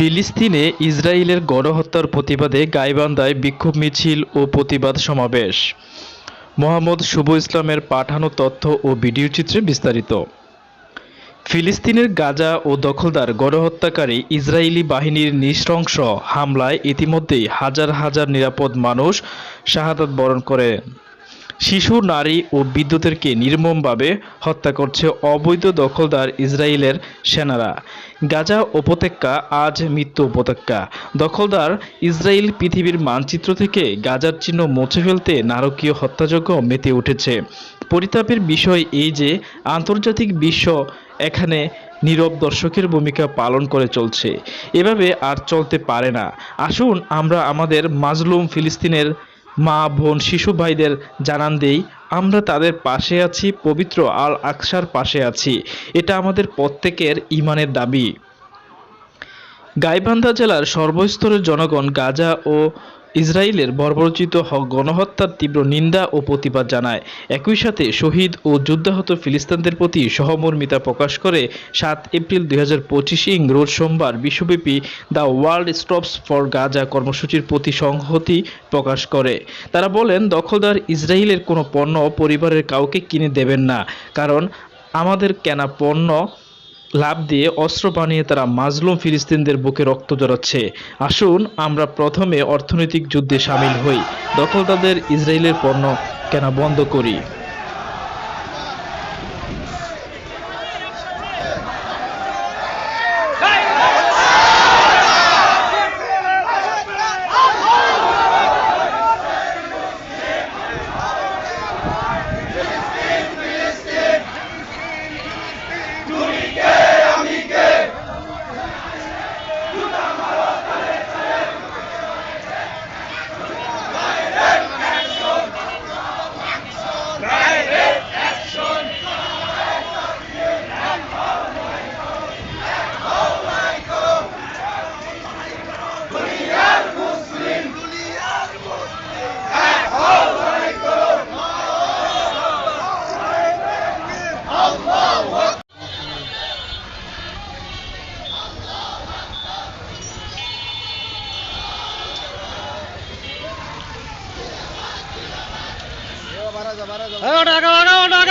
ফিলিস্তিনে ইসরায়েলের গণহত্যার প্রতিবাদে গাইবান্ধায় বিক্ষোভ মিছিল ও প্রতিবাদ সমাবেশ। মোহাম্মদ শুভ ইসলামের পাঠানো তথ্য ও ভিডিও চিত্রে বিস্তারিত। ফিলিস্তিনের গাজা ও দখলদার গণহত্যাকারী ইসরায়েলি বাহিনীর নৃশংস হামলায় ইতিমধ্যেই হাজার হাজার নিরাপদ মানুষ শাহাদাত বরণ করে। শিশু, নারী ও বিদ্যুতেরকে নির্মমভাবে হত্যা করছে অবৈধ দখলদার ইসরায়েলের সেনারা। গাজা উপত্যকা আজ মৃত্যু উপত্যকা। দখলদার ইসরায়েল পৃথিবীর মানচিত্র থেকে গাজার চিহ্ন মুছে ফেলতে নারকীয় হত্যাযজ্ঞ মেতে উঠেছে। পরিতাপের বিষয় এই যে, আন্তর্জাতিক বিশ্ব এখানে নীরব দর্শকের ভূমিকা পালন করে চলছে। এভাবে আর চলতে পারে না। আসুন আমরা আমাদের মাজলুম ফিলিস্তিনের মা, বোন, শিশু ভাইদের জানান দেই, আমরা তাদের পাশে আছি, পবিত্র আল আকসার পাশে আছি। এটা আমাদের প্রত্যেকের ইমানের দাবি। গাইবান্ধা জেলার সর্বস্তরের জনগণ গাজা ও ইসরায়েলের বর্বরচিত গণহত্যার তীব্র নিন্দা ও প্রতিবাদ জানায়। একই সাথে শহীদ ও যুদ্ধাহত ফিলিস্তিনদের প্রতি সহমর্মিতা প্রকাশ করে সাত এপ্রিল দুই হাজার পঁচিশ ইং রোজ সোমবার বিশ্বব্যাপী the world stops for Gaza কর্মসূচির প্রতি সংহতি প্রকাশ করে। তারা বলেন, দখলদার ইসরায়েলের কোনো পণ্য পরিবারের কাউকে কিনে দেবেন না। কারণ আমাদের কেনা পণ্য লাভ দিয়ে অস্ত্র বানিয়ে তারা মাজলুম ফিলিস্তিনদের বুকে রক্ত জড়াচ্ছে। আসুন, আমরা প্রথমে অর্থনৈতিক যুদ্ধে সামিল হই। দখলদারদের ইসরায়েলের পণ্য কেনা বন্ধ করি। বাড়া যা বাড়া ওটা